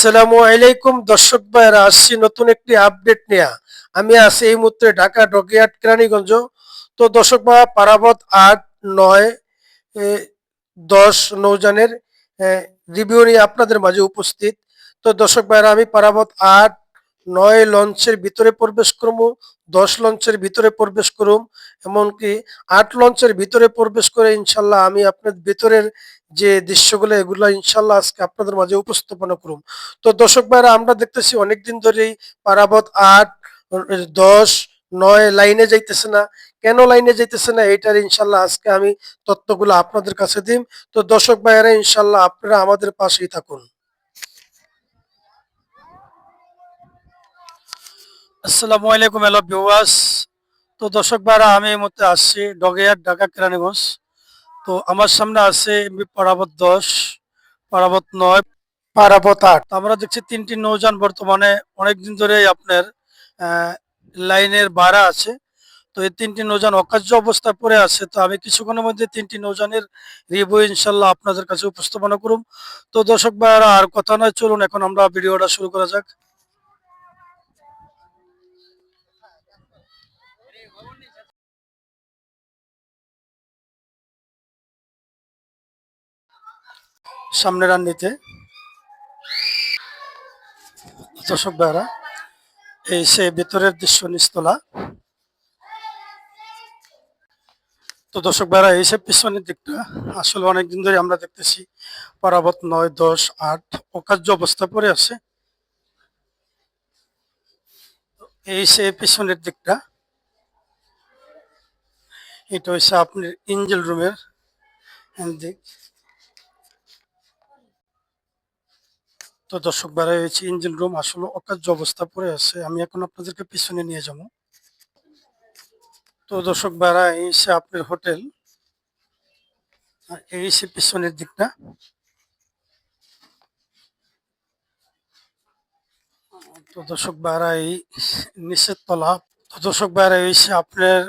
আসসালামু আলাইকুম, দর্শক ভাইরা আসছি নতুন একটি আপডেট নেয়া। আমি আছি এই মুহূর্তে ঢাকা ডকিয়াট কেরানীগঞ্জ। তো দর্শক ভাই পারাবত আট, নয় দশ নৌজানের রিভিউ নিয়ে আপনাদের মাঝে উপস্থিত। তো দর্শক ভাইরা আমি পারাবত আট নয় লঞ্চের ভিতরে প্রবেশ করব দশ লঞ্চের ভিতরে প্রবেশ করুম, এমনকি আট লঞ্চের ভিতরে প্রবেশ করে ইনশাল্লাহ আমি আপনার ভিতরের যে দৃশ্যগুলো, এগুলো ইনশাল্লাহ আজকে আপনাদের মাঝে উপস্থাপনা করুম। তো দর্শক ভাইরা, আমরা দেখতেছি অনেকদিন ধরেই পারাবত আট, দশ, নয় লাইনে যাইতেছে না। কেন লাইনে যাইতেছে না? এটার ইনশাল্লাহ আজকে আমি তথ্যগুলো আপনাদের কাছে দিম। তো দর্শক ভাইয়েরা, ইনশাল্লাহ আপনারা আমাদের পাশেই থাকুন। আসসালামু আলাইকুম, হ্যালো ভিউয়ার্স। তো দর্শক ভাইরা, আমি এই মুহূর্তে আসছি ডগেয়ার ঢাকা কেরানীগঞ্জ। তো আমার সামনে আছে পারাবত দশ, পারাবত নয়, পারাবত আট। আমরা দেখছি তিনটি নৌযান বর্তমানে অনেকদিন ধরেই আপনার লাইনের ভাড়া আছে। তো এই তিনটি নৌযান অকার্য অবস্থায় পড়ে আছে। তো আমি কিছুক্ষণের মধ্যে তিনটি নৌযানের রিভিউ ইনশাল্লাহ আপনাদের কাছে উপস্থাপনা করুম। তো দর্শক ভাইরা, আর কথা নয়, চলুন, এখন আমরা ভিডিওটা শুরু করা যাক। সামনের রান্নিতে দর্শক ভাইরা এই সে ভিতরের দৃশ্য নিস্তলা তো দর্শক ভাইরা এই সে পিছনের দিকটা আসলে অনেকদিন ধরে আমরা দেখতেছি, পারাবত নয়, দশ, আট অকার্য অবস্থা পড়ে আছে। এই সে পিছনের দিকটা, এটা হচ্ছে আপনার ইঞ্জেল রুমের দিক তো দর্শক বেড়া হয়েছে ইঞ্জিন রুম আসলে অকার্য অবস্থা পড়ে আছে, আমি এখন আপনাদেরকে পিছনে নিয়ে যাব। তো দর্শক বেড়া এই সে আপনার হোটেল এই সে পিছনের দিকটা। তো দর্শক বেড়া এই নিচের তলা, তো দর্শক বেড়া এই সে আপনার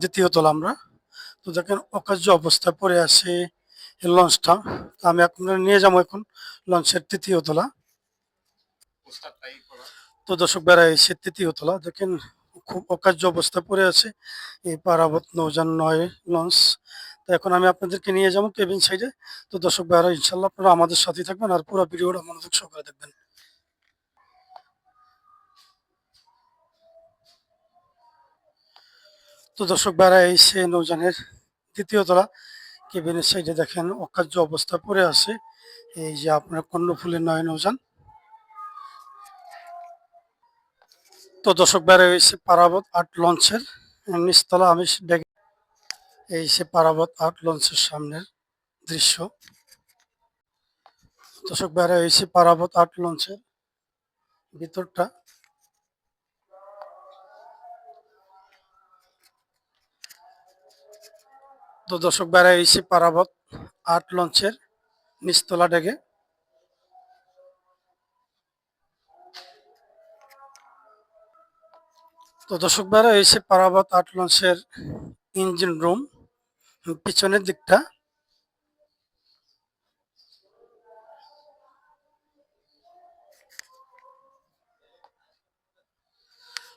দ্বিতীয় তলা আমরা। তো দেখেন অকার্য অবস্থা পড়ে আছে লঞ্চটা। আমি আপনার নিয়ে যাব এখন লঞ্চের তৃতীয় তলা। তো দর্শক বেড়া এসে তৃতীয় তলা দেখেন খুব অকার্য অবস্থা পড়ে আছে। এই পারাবত নৌজান নয়, লঞ্চ। তো এখন আমি আপনাদেরকে নিয়ে যাব কেবিন সাইডে। তো দর্শক বেড়া, ইনশাল্লাহ আপনারা আমাদের সাথেই থাকবেন আর পুরো ভিডিওটা মনোযোগ সহকারে দেখবেন। তো দর্শক বেড়া এসে নৌজানের দ্বিতীয় তলা, কেবিনের সাইডে দেখেন অকার্য অবস্থা পড়ে আছে। এই যে আপনার কর্ণফুলের নয় নৌজান তো দর্শক বেড়ে হয়েছে পারাবত আট লঞ্চের নিচতলা আমি দেখে এই সে পারাবত আট লঞ্চের সামনের দৃশ্য। দর্শক বেড়ে হয়েছে পারাবত আট লঞ্চের ভিতরটা। তো দর্শক বেড়ে হয়েছে পারাবত আট লঞ্চের নিচতলা ডেকে তো দর্শক ভাইরা এসে পারাবত আট লঞ্চের ইঞ্জিন রুম, পিছনের দিকটা।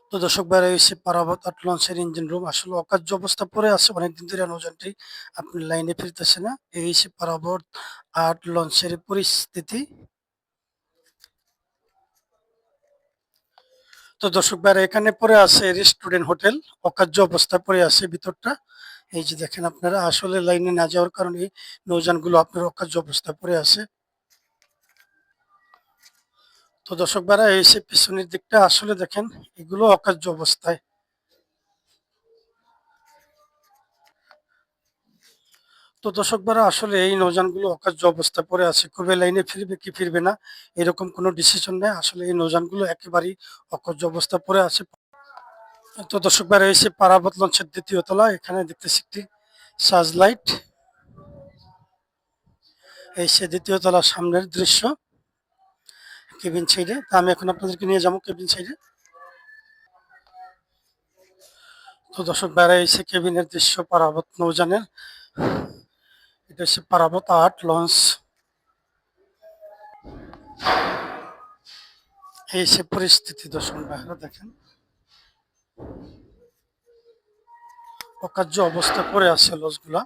তো দর্শক ভাইরা এসে পারাবত আট লঞ্চের ইঞ্জিন রুম, আসলে অকার্য অবস্থা পড়ে আছে, অনেকদিন ধরে নৌযানটি আপনি লাইনে ফিরতেছে না। এই এসে পারাবত আট লঞ্চের পরিস্থিতি তো দর্শক ভাইরা, এখানে পরে আছে রেস্টুরেন্ট, হোটেল। অকার্য অবস্থা পরে আছে ভিতরটা। এই যে দেখেন আপনারা, আসলে লাইনে না যাওয়ার কারণে নৌযানগুলো আপনার অকার্য অবস্থা পরে আছে। তো দর্শক ভাইরা, এই পিছনের দিকটা, আসলে দেখেন, এগুলো অকার্য অবস্থায়। তো দর্শক ভাইরা আসলে এই নৌযানগুলো অকার্য অবস্থায় পড়ে আছে, কবে লাইনে ফিরবে, কি ফিরবে না, এরকম কোনো ডিসিশন নেই। আসলে এই নৌযানগুলো একেবারেই অকার্য অবস্থায় পড়ে আছে। তো দর্শক ভাইরা এসে পারাবত লঞ্চের দ্বিতীয় তলা, এখানে দেখতেছি একটি সাজ লাইট। এই সে দ্বিতীয় তলার সামনের দৃশ্য, কেবিন সাইডে। তা আমি এখন আপনাদেরকে নিয়ে যাব কেবিন সাইডে। তো দর্শক এসে কেবিনের দৃশ্য পারাবত নৌজানের এটা হচ্ছে পারাবত আট লঞ্চ এই সে পরিস্থিতি দর্শন ভাইরা দেখেন। অকার্য অবস্থা করে আছে লঞ্চগুলা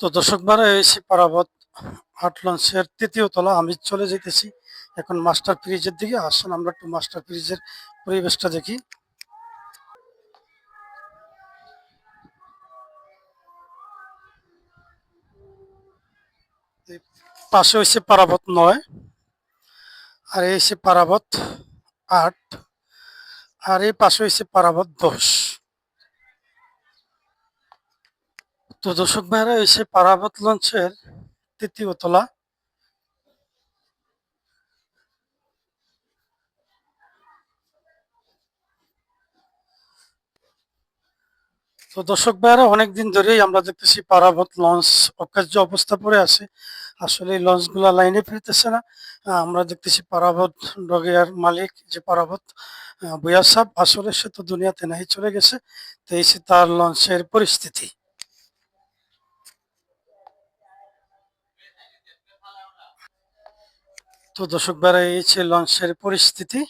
তো দর্শক বারা এসে পারাবত আট লঞ্চের তৃতীয় তলা, আমি চলে যেতেছি এখন মাস্টার ব্রিজের দিকে, আসুন আমরা একটু মাস্টার ব্রিজের পরিবেশটা দেখি। পাশে হয়েছে পারাবত নয়। আর এই হচ্ছে পারাবত আট। আর এই পাশে হয়েছে পারাবত দশ। তো দর্শক ভাইরা এসে পারাবত লঞ্চের তৃতীয় তলা। তো দর্শক ভাইরা অনেকদিন ধরেই আমরা দেখতেছি পারাবত লঞ্চ অকার্য অবস্থা পড়ে আছে। আসলে এই লঞ্চগুলা লাইনে ফিরতেছে না। আমরা দেখতেছি পারাবত ডগিয়ার মালিক, যে পারাবত বুয়া সাহ আসলে সে তো দুনিয়াতে নাই চলে গেছে, তো এই তার লঞ্চের পরিস্থিতি। তো দর্শক ভাইরা এই হচ্ছে লঞ্চের পরিস্থিতি।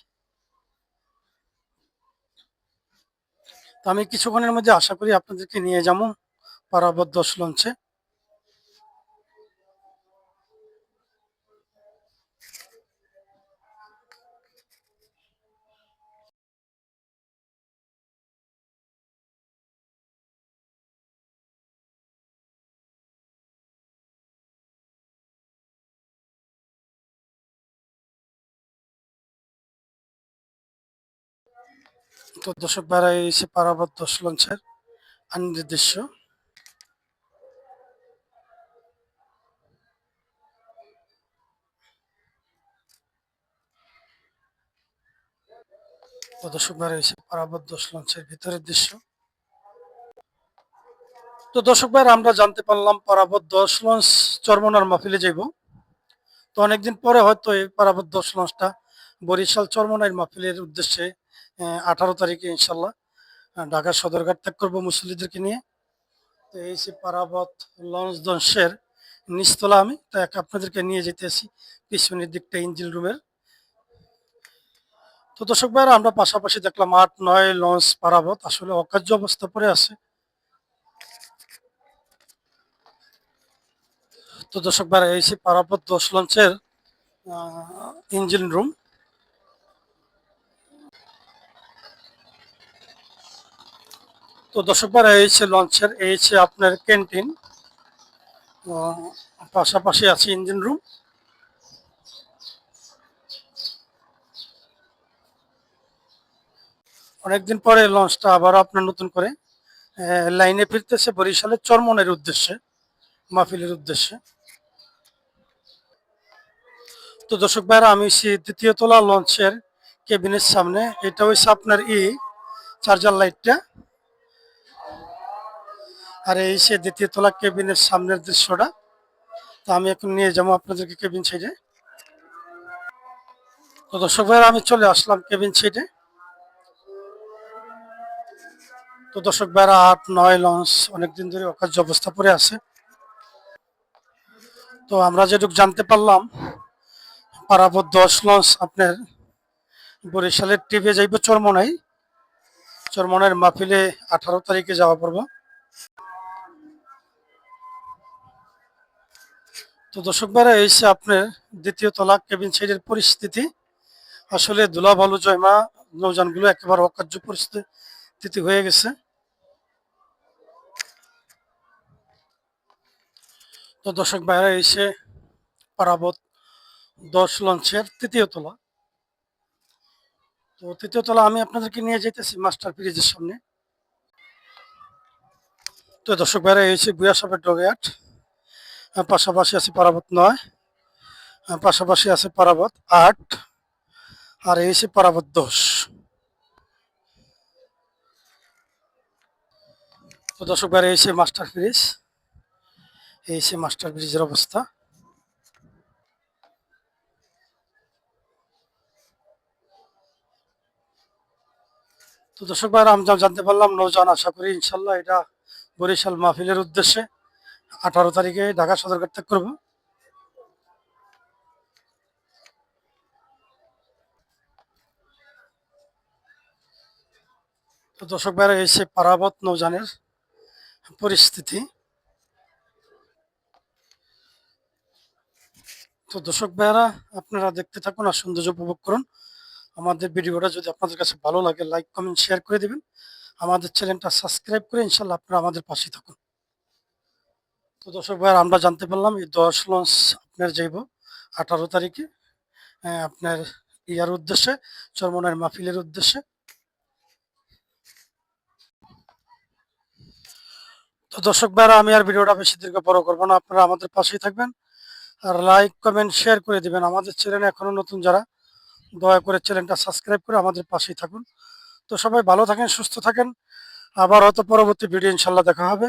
আমি কিছুক্ষণের মধ্যে আশা করি আপনাদেরকে নিয়ে যাব পারাবত দশ লঞ্চে। তো দর্শক এই হচ্ছে পারাবত দশ লঞ্চের আনন্দের দৃশ্য। তো দর্শক এই পারাবত দশ লঞ্চের ভিতরের দৃশ্য। তো দর্শক আমরা জানতে পারলাম পারাবত দশ লঞ্চ চরমনার মাহফিলে যাইব। তো অনেকদিন পরে হয়তো এই পারাবত দশ লঞ্চটা বরিশাল চরমনার মাহফিলের উদ্দেশ্যে আঠারো তারিখে ইনশাল্লাহ আহ, ঢাকা সদরঘাট ত্যাগ করব মুসল্লিদেরকে নিয়ে। তো এই যে পারাবত লঞ্চ দংশের নিচতলা আমি তাই আপনাদেরকে নিয়ে যেতেছি পিছনের দিকটা ইঞ্জিন রুমের। তো দর্শক ভাইরা আমরা পাশাপাশি দেখলাম আট নয় লঞ্চ পারাবত আসলে অকার্য অবস্থা পড়ে আছে। তো দর্শক ভাইরা এই পারাবত দশ লঞ্চের ইঞ্জিন রুম তো দর্শক ভাইরা এই লঞ্চের, এই আপনার ক্যান্টিন। পাশাপাশি আছে ইঞ্জিন রুম অনেকদিন পরে লঞ্চটা আবার আপনার নতুন করে লাইনে ফিরতেছে বরিশালের চরমনের উদ্দেশ্যে, মাহফিলের উদ্দেশ্যে। তো দর্শক ভাইরা, আমি দ্বিতীয় তলা লঞ্চের কেবিনের সামনে। এটা হচ্ছে আপনার ই, চার্জার লাইটটা। আর এই সে দ্বিতীয় তলা কেবিনের সামনের দৃশ্যটা, তো আমি এখন নিয়ে যাব আপনাদেরকে কেবিন সাইডে। তো দর্শক ভাইরা আমি চলে আসলাম কেবিন সাইডে। তো দর্শক ভাইরা আট, নয়, লঞ্চ অনেকদিন ধরে অকার্য অবস্থা পরে আছে। তো আমরা যেটুকু জানতে পারলাম পারাবত দশ, লঞ্চ আপনার বরিশালের টিভি যাইব চরমনাই। চরমনাইয়ের মাহফিলে আঠারো তারিখে যাওয়া পড়ব। তো দর্শক ভাইরা এসে আপনার দ্বিতীয় তলা কেবিন সাইডের পরিস্থিতি। আসলে দুলা ভালো জয়মা নৌযানগুলো একেবারে অকার্য পরিস্থিতি হয়ে গেছে। তো দর্শক ভাইরা এসে পারাবত দশ লঞ্চের তৃতীয় তলা। তো তৃতীয় তলা আমি আপনাদেরকে নিয়ে যেতেছি মাস্টার ব্রিজের সামনে। তো দর্শক ভাইরা এসে বুয়া সাপের ডগেয়াট পাশাপাশি আছে পারাবত নয় পাশাপাশি আছে পারাবত আট, আর এই হচ্ছে পারাবত দশ। তো দর্শক ভাইরা এসে মাস্টার ব্রিজ, এই সে মাস্টার ব্রিজের অবস্থা। তো দর্শক ভাইরা আমরা জানতে পারলাম, নৌযান আশা করি ইনশাল্লাহ এটা বরিশাল মাহফিলের উদ্দেশ্যে আঠারো তারিখে ঢাকা সদরঘাট ত্যাগ করব। তো দর্শক ভাইরা, এই সে পারাবত নৌজানের পরিস্থিতি। তো দর্শক ভাইয়ারা আপনারা দেখতে থাকুন আর সৌন্দর্য উপভোগ করুন। আমাদের ভিডিওটা যদি আপনাদের কাছে ভালো লাগে, লাইক, কমেন্ট, শেয়ার করে দেবেন। আমাদের চ্যানেলটা সাবস্ক্রাইব করে ইনশাল্লাহ আপনারা আমাদের পাশে থাকুন। তো দর্শক ভাইয়ারা, আমরা জানতে পারলাম এই দশ লঞ্চ আপনার যাইব আঠারো তারিখে। আপনার ইয়ার উদ্দেশ্যে চরমনের মাহফিলের উদ্দেশ্যে। তো দর্শক ভাইরা আমি আর ভিডিওটা বেশি দীর্ঘ বড় করব না। আপনারা আমাদের পাশেই থাকবেন। আর লাইক কমেন্ট শেয়ার করে দিবেন। আমাদের চ্যানেলে এখনও নতুন যারা, দয়া করে চ্যানেলটা সাবস্ক্রাইব করে আমাদের পাশেই থাকুন। তো সবাই ভালো থাকেন, সুস্থ থাকেন। আবার হয়তো পরবর্তী ভিডিও ইনশাল্লাহ দেখা হবে।